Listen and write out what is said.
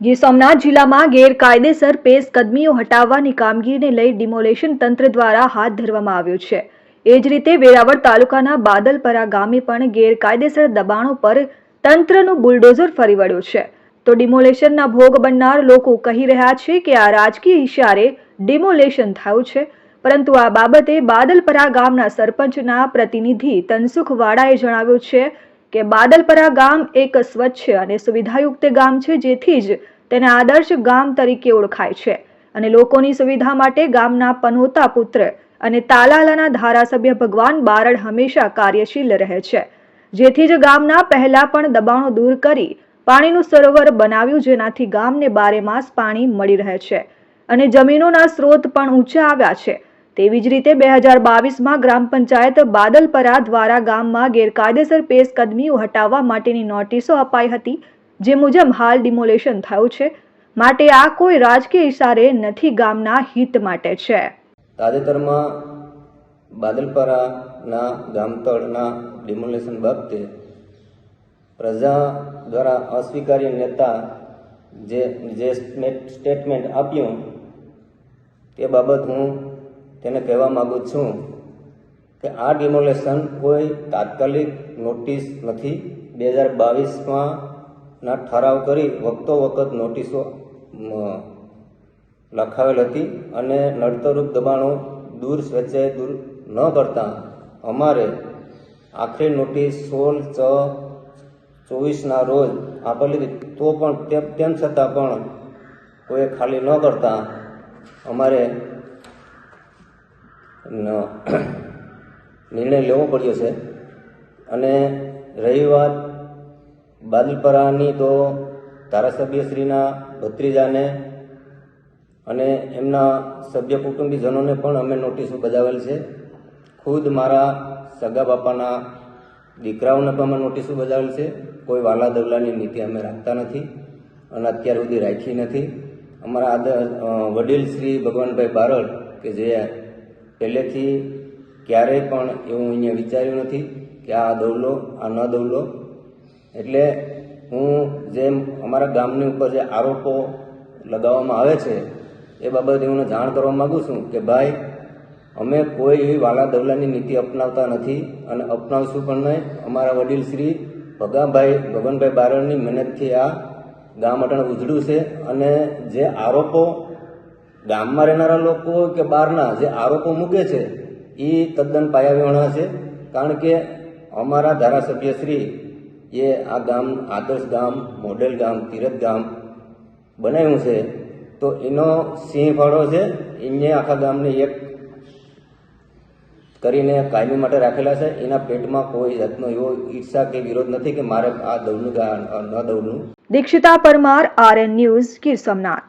ગીર સોમનાથ જિલ્લામાં ગેરકાયદેસર પેશકદમીઓ હટાવવાની કામગીરીને લઈ ડિમોલેશન તંત્ર દ્વારા હાથ ધરવામાં આવ્યું છે. એ જ રીતે વેરાવળ તાલુકાના બાદલપરા ગામે પણ ગેરકાયદેસર દબાણો પર તંત્રનું બુલડોઝર ફરી વળ્યું છે. તો ડિમોલેશનના ભોગ બનનાર લોકો કહી રહ્યા છે કે આ રાજકીય ઇશારે ડિમોલેશન થયું છે. પરંતુ આ બાબતે બાદલપરા ગામના સરપંચના પ્રતિનિધિ તનસુખ વાડાએ જણાવ્યું છે કે બાદલપરા ગામ એક સ્વચ્છ અને સુવિધાયુક્ત ગામ છે, જેથી જ તેને આદર્શ ગામ તરીકે ઓળખાય છે. અને લોકોની સુવિધા માટે ગામના પનોતા પુત્ર અને તાલાલાના ધારાસભ્ય ભગવાન બારડ હંમેશા કાર્યશીલ રહે છે. જેથી જ ગામના પહેલા પણ દબાણો દૂર કરી પાણીનું સરોવર બનાવ્યું, જેનાથી ગામને બારે માસ પાણી મળી રહે છે. અને જમીનોના સ્ત્રોત પણ ઊંચા આવ્યા છે. તેવી જ રીતે બે હજાર બાવીસમાં ગ્રામ પંચાયત બાદલપરા દ્વારા ગામમાં ગેરકાયદેસર પેશકદમીઓ હટાવવા માટેની નોટિસો અપાઈ હતી, જે મુજબ હાલ ડિમોલેશન થયું છે. માટે આ કોઈ રાજકીય ઇશારે નથી ગામના હિત માટે છે. તાજેતરમાં બાદલપરાના ગામતળના ડિમોલેશન બાબતે પ્રજા દ્વારા અસ્વીકાર્ય નેતા જે જે સ્ટેટમેન્ટ- આપ્યું, તે બાબત હું તેને કહેવા માગું છું કે આ ડિમોલેશન કોઈ તાત્કાલિક નોટિસ નથી. બે હજાર બાવીસમાં ના ઠરાવ કરી વખતો વખત નોટિસો લખાવેલ હતી અને નડતરૂપ દબાણો દૂર સ્વેચ્છાએ દૂર ન કરતા અમારે આખરી નોટિસ સોળ છ ચોવીસના રોજ આપેલી હતી. તો પણ તેમ- છતાં પણ કોઈએ ખાલી ન કરતાં અમારે નિર્ણય લેવો પડ્યો છે. અને રહી વાત બાદલપરાની તો ધારાસભ્યશ્રીના ભત્રીજાને અને એમના સભ્ય કુટુંબીજનોને પણ અમે નોટિસો બજાવેલ છે. ખુદ મારા સગા બાપાના દીકરાઓને પણ અમે નોટિસો બજાવેલ છે. કોઈ વાલા દવલાની નીતિ અમે રાખતા નથી અને અત્યાર સુધી રાખી નથી. અમારા આદર વડીલ શ્રી ભગવાનભાઈ બારડ કે જે પહેલેથી ક્યારેય પણ એવું અહીંયા વિચાર્યું નથી કે આ દવલો, આ ન દવલો. એટલે હું જેમ અમારા ગામની ઉપર જે આરોપો લગાવવામાં આવે છે, એ બાબતે હું જાણ કરવા માગું છું કે ભાઈ, અમે કોઈ એવી વાલા દવલાની નીતિ અપનાવતા નથી અને અપનાવશું પણ નહીં. અમારા વડીલ શ્રી ભગાભાઈ, ભગવાનભાઈ બારણની મહેનતથી આ ગામ અટણ ઉજળું છે અને જે આરોપો ગામમાં રહેનારા લોકો કે બહારના જે આરોપો મૂકે છે એ તદ્દન પાયાવિહોણા છે. કારણ કે અમારા ધારાસભ્ય શ્રી એ આ ગામ, આદર્શ ગામ, મોડેલ ગામ, તીરથ ગામ બનાવ્યું છે, તો એનો સિંહ ફાળો છે એને આખા ગામને એક કરીને કાયમી માટે રાખેલા છે. એના પેટમાં કોઈ જાતનો એવો ઈર્ષા કે વિરોધ નથી કે મારે આ દવનું ન દવનું દીક્ષિતા પરમાર, આરએન ન્યૂઝ ગીર સોમનાથ.